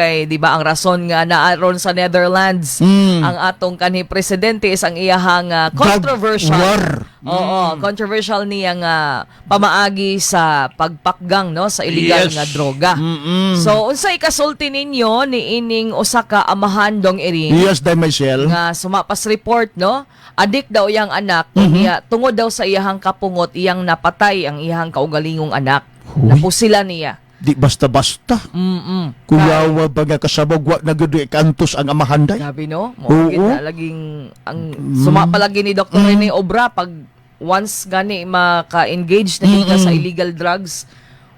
kay di ba ang rason nga naaron sa Netherlands Mm. ang atong kanhi presidente is ang iyahang ah, controversial war. Oo, controversial niya nga pamaagi sa pagpakgang no sa illegal Yes. nga droga. Mm-mm. So unsay kasulti ninyo ni ining usa ka amahan dong iring Yes, dai Michelle. nga sumapas report no adik daw iyang anak Mhm. niya tungod daw sa iyahang kapungot iyang napatay ang iyahang kaugalingong anak Huy. napusila niya Di basta-basta. mm Kuyawa ba nga kasabog wa na gud kantos ang amahanday. Grabe no? Mo na laging ang suma palagi ni Dr. Rene Obra pag once gani maka-engage na kita sa illegal drugs,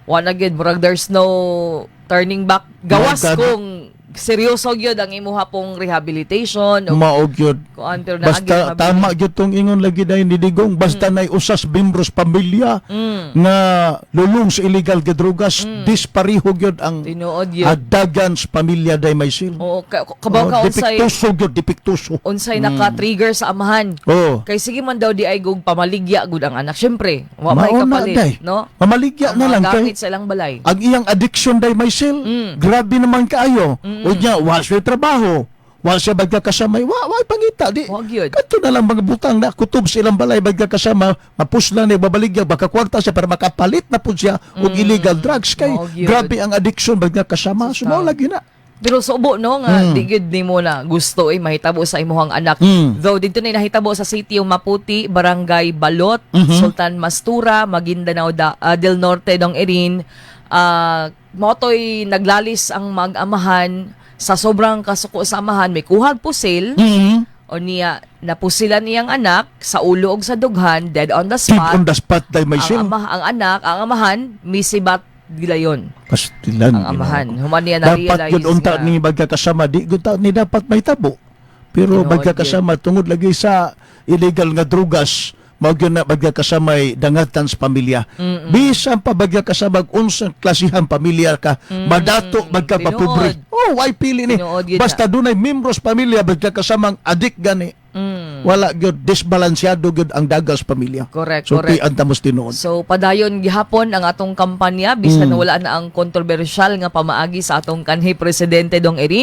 wala gid murag there's no turning back. Gawas God. kung seryoso gyud ang imuha pong rehabilitation o Mao gyud. na Basta tama gyud tong ingon lagi dai ni Digong basta nay usas membros pamilya Mm. nga lulong sa illegal nga drogas dispariho gyud ang Tinuod yun. adagan sa pamilya dai Michelle. Oo, ka, kabaw ka Oh, unsay dipiktuso gyud dipiktuso. unsay naka-trigger sa amahan. Oh. Kay sige man daw di ay gug pamaligya gud ang anak. Syempre, wa may kapalit, day. no? Mamaligya Ang na lang kay sa ilang balay. ang iyang addiction day Michelle. Mm. Grabe naman kaayo. O niya, wala siya trabaho. Wala siya bagka kasama. Wa, wa, pangita. Di, Wag yun. Kato na lang mga butang na kutob sa ilang balay bagka kasama. Mapusla na babaligya. Baka kwarta siya para makapalit na po siya og illegal drugs. Kay Wag yun. grabe ang addiction bagka kasama. Sumaw lagi na. Pero subo no nga Mm. di gid nimo na gusto eh mahitabo sa imuhang anak. Mm. Though dito na nahitabo sa City of Maputi, Barangay Balot, Mhm. Sultan Mastura, Maguindanao da, ah, del Norte dong Erin. Ah, motoy naglalis ang mag-amahan sa sobrang kasuko sa amahan may kuhag pusil Mm. o niya napusilan niyang anak sa ulo ug sa dughan dead on the spot. on the spot day Ang, Michelle. ama, ang anak, ang amahan misibat gilayon. Pastilan. Ang amahan. Human niya Dapat na-realize yun unta ni bagka kasama. Di gud ta- ni dapat may tabo. Pero Tinuod bagka yun. kasama tungod lagi sa illegal nga drugas mao gyud na bagka kasama ay dangatan sa pamilya. Bisan pa bagka kasama og unsang klasihang pamilya ka, madato bagka papobre. Oh, why pili ni? Tinuod Basta dunay membros pamilya bagka kasamang adik gani. Mm. Wala gyud disbalansyado gyud ang dagas pamilya. Correct, So correct. tian tamos tinuod. So padayon gihapon ang atong kampanya bisan Mm. wala na ang kontrobersyal nga pamaagi sa atong kanhi presidente dong Erin